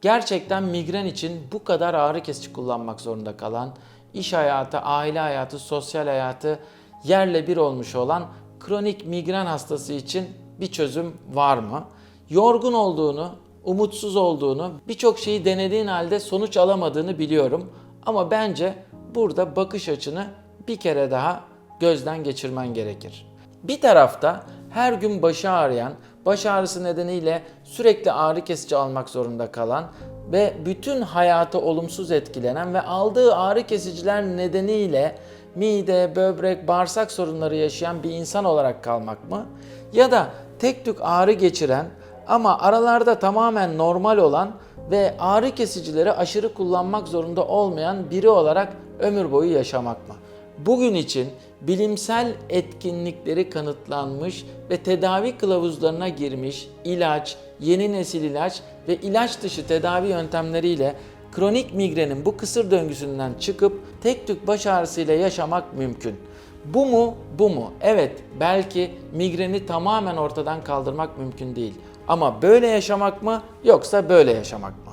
Gerçekten migren için bu kadar ağrı kesici kullanmak zorunda kalan, iş hayatı, aile hayatı, sosyal hayatı yerle bir olmuş olan kronik migren hastası için bir çözüm var mı? Yorgun olduğunu, umutsuz olduğunu, birçok şeyi denediğin halde sonuç alamadığını biliyorum. Ama bence burada bakış açını bir kere daha gözden geçirmen gerekir. Bir tarafta her gün başı ağrıyan, baş ağrısı nedeniyle sürekli ağrı kesici almak zorunda kalan ve bütün hayatı olumsuz etkilenen ve aldığı ağrı kesiciler nedeniyle mide, böbrek, bağırsak sorunları yaşayan bir insan olarak kalmak mı? Ya da tek tük ağrı geçiren ama aralarda tamamen normal olan ve ağrı kesicileri aşırı kullanmak zorunda olmayan biri olarak ömür boyu yaşamak mı? Bugün için bilimsel etkinlikleri kanıtlanmış ve tedavi kılavuzlarına girmiş ilaç, yeni nesil ilaç ve ilaç dışı tedavi yöntemleriyle kronik migrenin bu kısır döngüsünden çıkıp tek tük baş ağrısıyla yaşamak mümkün. Bu mu? Bu mu? Evet, belki migreni tamamen ortadan kaldırmak mümkün değil. Ama böyle yaşamak mı yoksa böyle yaşamak mı?